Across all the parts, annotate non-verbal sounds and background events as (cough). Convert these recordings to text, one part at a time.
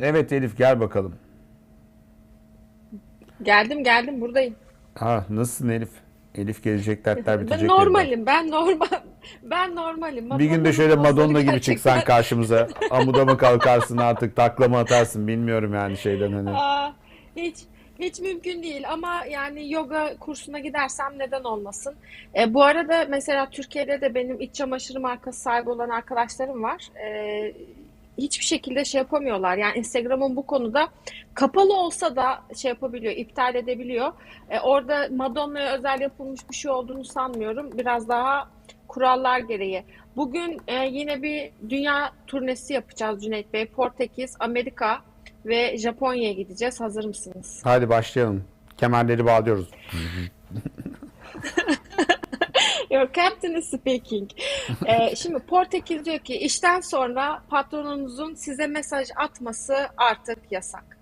Evet Elif gel bakalım. Geldim geldim buradayım. Ha nasılsın Elif? Elif gelecek dertler (laughs) Ben bitecek dediler. normalim. Ben normal. (laughs) Ben normalim. Bir gün de şöyle Madonna gibi gerçekten- çıksan (laughs) karşımıza. Amuda mı kalkarsın artık takla mı atarsın bilmiyorum yani şeyden hani. Aa, hiç hiç mümkün değil ama yani yoga kursuna gidersem neden olmasın? E, bu arada mesela Türkiye'de de benim iç çamaşırı markası sahibi olan arkadaşlarım var. E, hiçbir şekilde şey yapamıyorlar. Yani Instagram'ın bu konuda kapalı olsa da şey yapabiliyor, iptal edebiliyor. E, orada Madonna'ya özel yapılmış bir şey olduğunu sanmıyorum. Biraz daha kurallar gereği. Bugün e, yine bir dünya turnesi yapacağız Cüneyt Bey. Portekiz, Amerika ve Japonya'ya gideceğiz. Hazır mısınız? Hadi başlayalım. Kemerleri bağlıyoruz. (laughs) Captain is speaking. (laughs) Ee, şimdi Portekiz diyor ki işten sonra patronunuzun size mesaj atması artık yasak.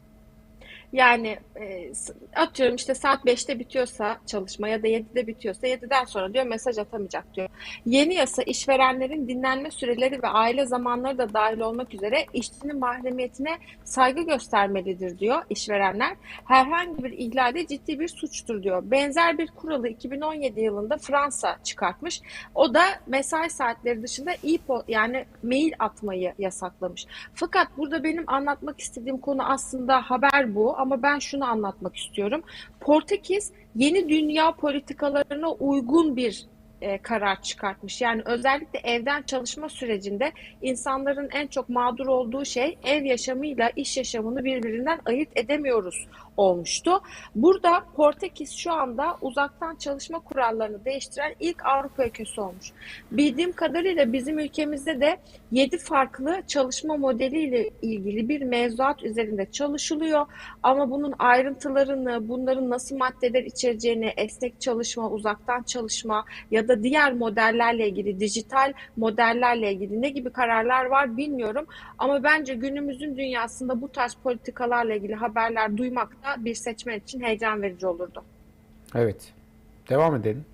Yani e, atıyorum işte saat 5'te bitiyorsa çalışma ya da 7'de bitiyorsa 7'den sonra diyor mesaj atamayacak diyor. Yeni yasa işverenlerin dinlenme süreleri ve aile zamanları da dahil olmak üzere işçinin mahremiyetine saygı göstermelidir diyor işverenler. Herhangi bir ihlalde ciddi bir suçtur diyor. Benzer bir kuralı 2017 yılında Fransa çıkartmış. O da mesai saatleri dışında e yani mail atmayı yasaklamış. Fakat burada benim anlatmak istediğim konu aslında haber bu ama ben şunu anlatmak istiyorum. Portekiz yeni dünya politikalarına uygun bir e, karar çıkartmış. Yani özellikle evden çalışma sürecinde insanların en çok mağdur olduğu şey ev yaşamıyla iş yaşamını birbirinden ayırt edemiyoruz olmuştu. Burada Portekiz şu anda uzaktan çalışma kurallarını değiştiren ilk Avrupa ülkesi olmuş. Bildiğim kadarıyla bizim ülkemizde de 7 farklı çalışma modeliyle ilgili bir mevzuat üzerinde çalışılıyor. Ama bunun ayrıntılarını, bunların nasıl maddeler içereceğini, esnek çalışma, uzaktan çalışma ya da diğer modellerle ilgili, dijital modellerle ilgili ne gibi kararlar var bilmiyorum. Ama bence günümüzün dünyasında bu tarz politikalarla ilgili haberler duymak da bir seçmen için heyecan verici olurdu. Evet. Devam edelim.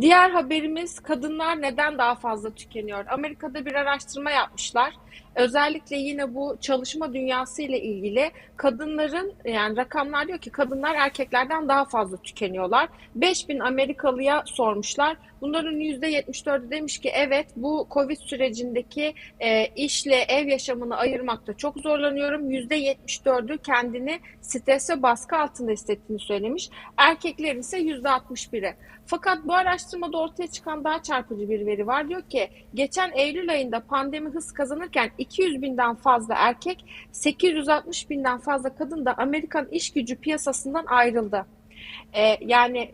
Diğer haberimiz kadınlar neden daha fazla tükeniyor? Amerika'da bir araştırma yapmışlar. Özellikle yine bu çalışma dünyası ile ilgili kadınların yani rakamlar diyor ki kadınlar erkeklerden daha fazla tükeniyorlar. 5000 Amerikalıya sormuşlar. Bunların %74'ü demiş ki evet bu Covid sürecindeki e, işle ev yaşamını ayırmakta çok zorlanıyorum. %74'ü kendini stres ve baskı altında hissettiğini söylemiş. Erkeklerin ise %61'i. Fakat bu araştırmada ortaya çıkan daha çarpıcı bir veri var. Diyor ki geçen Eylül ayında pandemi hız kazanırken 200 binden fazla erkek, 860 binden fazla kadın da Amerikan iş gücü piyasasından ayrıldı. Ee, yani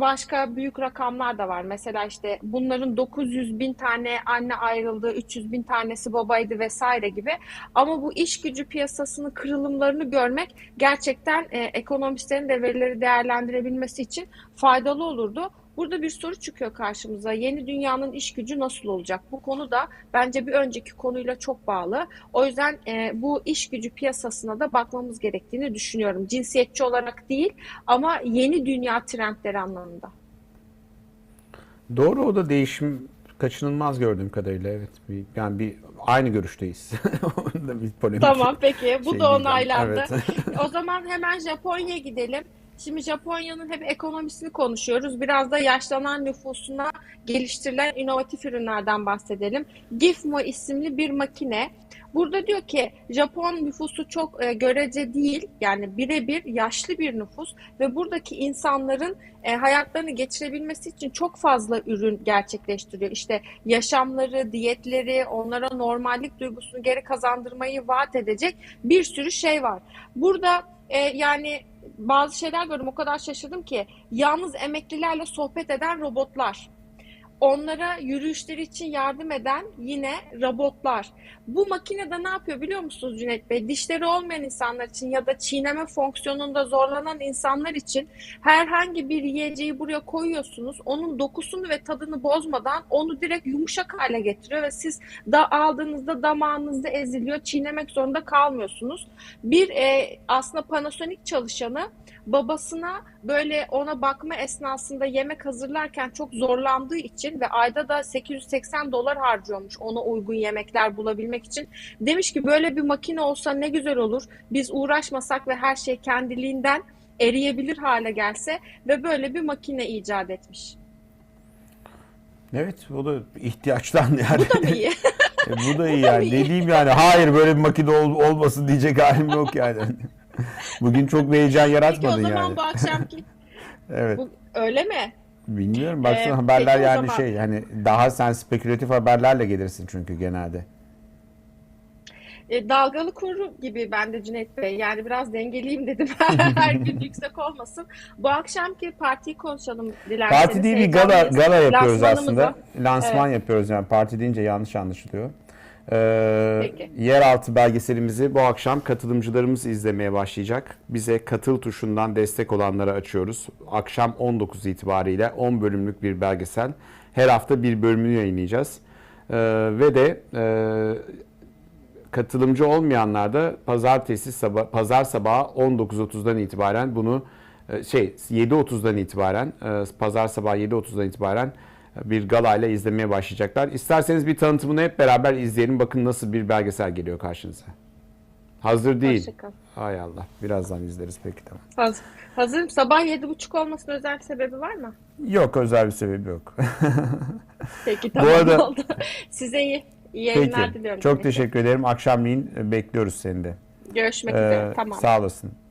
başka büyük rakamlar da var. Mesela işte bunların 900 bin tane anne ayrıldı, 300 bin tanesi babaydı vesaire gibi. Ama bu iş gücü piyasasının kırılımlarını görmek gerçekten e, ekonomistlerin de verileri değerlendirebilmesi için faydalı olurdu. Burada bir soru çıkıyor karşımıza. Yeni dünyanın iş gücü nasıl olacak? Bu konu da bence bir önceki konuyla çok bağlı. O yüzden e, bu iş gücü piyasasına da bakmamız gerektiğini düşünüyorum. Cinsiyetçi olarak değil ama yeni dünya trendleri anlamında. Doğru o da değişim kaçınılmaz gördüğüm kadarıyla evet. Bir, yani bir aynı görüşteyiz. (laughs) Bir polemik Tamam peki bu şey da onaylandı. Evet. O zaman hemen Japonya'ya gidelim. Şimdi Japonya'nın hep ekonomisini konuşuyoruz. Biraz da yaşlanan nüfusuna geliştirilen inovatif ürünlerden bahsedelim. Gifmo isimli bir makine. Burada diyor ki Japon nüfusu çok e, görece değil yani birebir yaşlı bir nüfus ve buradaki insanların e, hayatlarını geçirebilmesi için çok fazla ürün gerçekleştiriyor. İşte yaşamları, diyetleri, onlara normallik duygusunu geri kazandırmayı vaat edecek bir sürü şey var. Burada e, yani bazı şeyler gördüm o kadar şaşırdım ki yalnız emeklilerle sohbet eden robotlar. Onlara yürüyüşleri için yardım eden yine robotlar. Bu makinede ne yapıyor biliyor musunuz Cüneyt Bey? Dişleri olmayan insanlar için ya da çiğneme fonksiyonunda zorlanan insanlar için herhangi bir yiyeceği buraya koyuyorsunuz. Onun dokusunu ve tadını bozmadan onu direkt yumuşak hale getiriyor ve siz da aldığınızda damağınızda eziliyor. Çiğnemek zorunda kalmıyorsunuz. Bir e, aslında Panasonic çalışanı babasına böyle ona bakma esnasında yemek hazırlarken çok zorlandığı için ve ayda da 880 dolar harcıyormuş ona uygun yemekler bulabilmek için. Demiş ki böyle bir makine olsa ne güzel olur. Biz uğraşmasak ve her şey kendiliğinden eriyebilir hale gelse ve böyle bir makine icat etmiş. Evet o da ihtiyaçtan yani. Bu da mı iyi? (laughs) E, bu da iyi yani. Ne diyeyim yani? Hayır böyle bir makine ol- olmasın diyecek halim yok yani. (laughs) (laughs) Bugün çok bir heyecan Peki o yaratmadın zaman yani. bu akşamki (laughs) Evet. bu, öyle mi? Bilmiyorum. Baksana Ee, haberler o yani zaman- şey hani daha sen spekülatif haberlerle gelirsin çünkü genelde. E, dalgalı kuru gibi ben de Cüneyt Bey. Yani biraz dengeliyim dedim. (laughs) Her gün yüksek olmasın. Bu akşamki partiyi konuşalım dilerseniz. Parti değil bir gala gala yapıyoruz aslında. Lansman yapıyoruz yani parti deyince yanlış anlaşılıyor. Ee, Peki. yeraltı belgeselimizi bu akşam katılımcılarımız izlemeye başlayacak. Bize katıl tuşundan destek olanlara açıyoruz. Akşam 19 itibariyle 10 bölümlük bir belgesel. Her hafta bir bölümünü yayınlayacağız. Ee, ve de e, katılımcı olmayanlar da pazartesi sabah pazar sabahı 19.30'dan itibaren bunu e, şey 7.30'dan itibaren e, pazar sabahı 7.30'dan itibaren bir galayla izlemeye başlayacaklar. İsterseniz bir tanıtımını hep beraber izleyelim. Bakın nasıl bir belgesel geliyor karşınıza. Hazır değil. Hoşçakalın. Hay Allah. Birazdan izleriz peki tamam. Hazır. Hazırım. Sabah yedi buçuk olmasının özel bir sebebi var mı? Yok özel bir sebebi yok. (laughs) Peki tamam arada- oldu. Size iyi, iyi yayınlar Peki. diliyorum. Çok teşekkür ederim. Akşamleyin bekliyoruz seni de. Görüşmek Ee, üzere. Tamam. Sağ olasın.